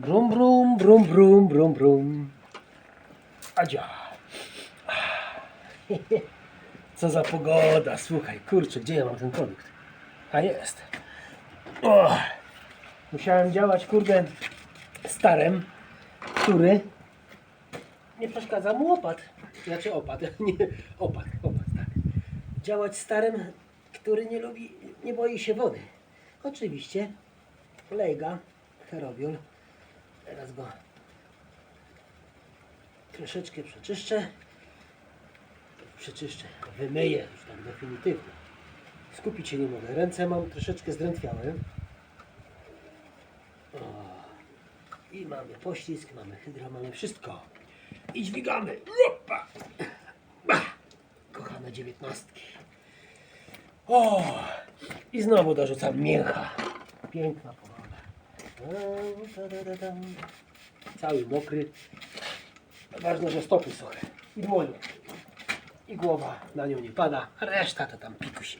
Brum, brum, brum, brum, brum, brum. Adzia. Co za pogoda, słuchaj, kurczę, gdzie ja mam ten produkt? A jest. O, musiałem działać, kurde, starem, który nie przeszkadza mu opad. Znaczy opad, nie, opad, opad, tak. Działać starem, który nie lubi, nie boi się wody. Oczywiście lejga, ferowiol. Teraz go troszeczkę przeczyszczę. Przeczyszczę, wymyję już tak definitywnie. Skupić się nie mogę. Ręce mam troszeczkę zdrętwiałe. O. I mamy poślizg, mamy hydra, mamy wszystko. I dźwigamy. Opa. Kochane dziewiętnastki. O! I znowu dorzucam mięcha. Piękna pogoda. Cały mokry. Ważne, że stopy suche. I dłonie. I głowa na nią nie pada. Reszta to tam pikuś.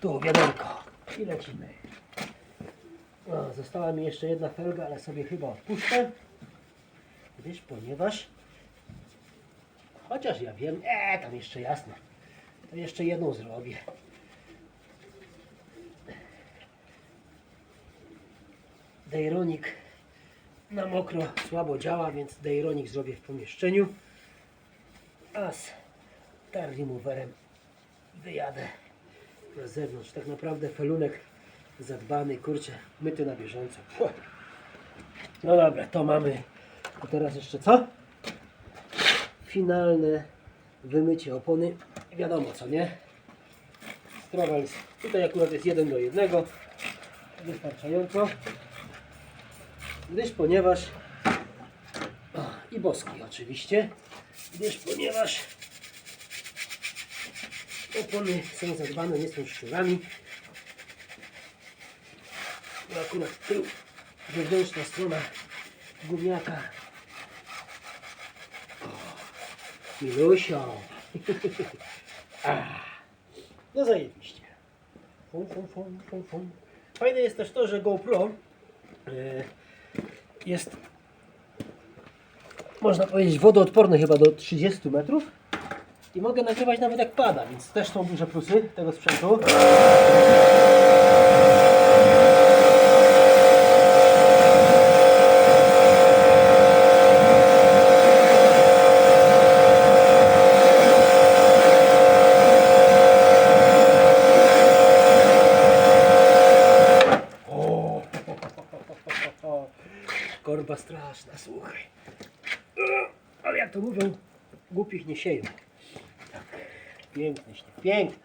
Tu wiaderko. I lecimy. O, została mi jeszcze jedna felga, ale sobie chyba odpuszczę. Gdyż, ponieważ... Chociaż ja wiem, e, tam jeszcze jasne. To jeszcze jedną zrobię. Dejronik na mokro słabo działa, więc dejronik zrobię w pomieszczeniu. A z tar removerem wyjadę na zewnątrz. Tak naprawdę felunek zadbany, kurczę, myty na bieżąco. No dobra, to mamy. To teraz jeszcze co? Finalne wymycie opony. Wiadomo co, nie? Strowels. Tutaj akurat jest jeden do jednego. Wystarczająco. Gdyż ponieważ i boski oczywiście, gdyż ponieważ opony są zadbane, nie są szczurami. No akurat tył, wewnętrzna strona gumiaka. O, Milusio. No zajebiście. Fum, fum, fum, fum, fum. Fajne jest też to, że GoPro e, jest można powiedzieć wodoodporny chyba do 30 metrów i mogę nagrywać nawet jak pada, więc też są duże plusy tego sprzętu. O, korba straszna, słuchaj. Ale jak to mówią, głupich nie sieją. Tak, piękny śnieg, piękny.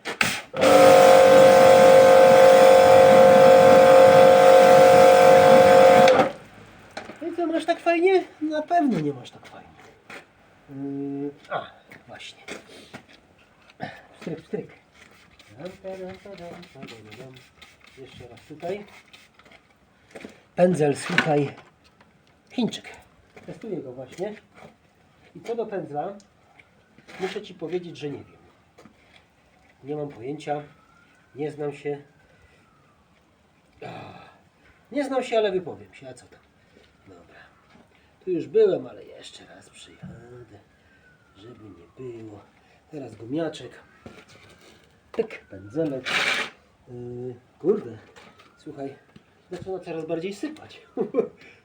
I co, masz tak fajnie? Na pewno nie masz tak fajnie. Yy, a, właśnie. Stryk, stryk. Jeszcze raz tutaj. Pędzel, słuchaj, Chińczyk. Testuję go właśnie. I co do pędzla, muszę Ci powiedzieć, że nie wiem. Nie mam pojęcia, nie znam się. Nie znam się, ale wypowiem się. A co tam? Dobra. Tu już byłem, ale jeszcze raz przyjadę, żeby nie było. Teraz gumiaczek. Pyk, pędzelek. Yy, kurde, słuchaj, zaczyna coraz bardziej sypać.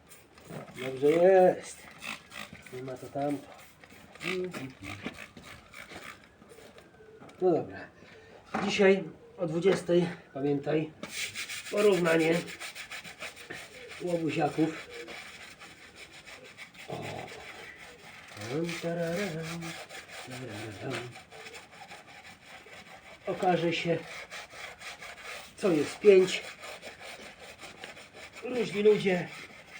Dobrze jest. Nie ma to tamto. No dobra. Dzisiaj o 20 pamiętaj porównanie łobuziaków. O. Okaże się co jest pięć. Różni ludzie,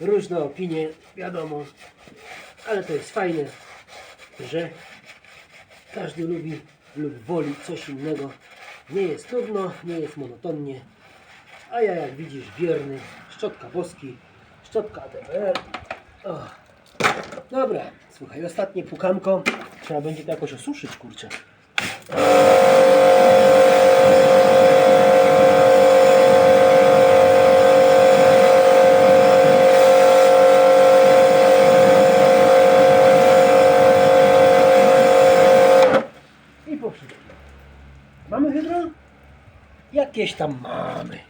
różne opinie, wiadomo, ale to jest fajne, że każdy lubi lub woli coś innego. Nie jest nudno, nie jest monotonnie, a ja jak widzisz wierny, szczotka boski, szczotka ATPR. Dobra, słuchaj, ostatnie pukanko, trzeba będzie to jakoś osuszyć, kurczę. Mamy hydro? Jakieś tam mamy.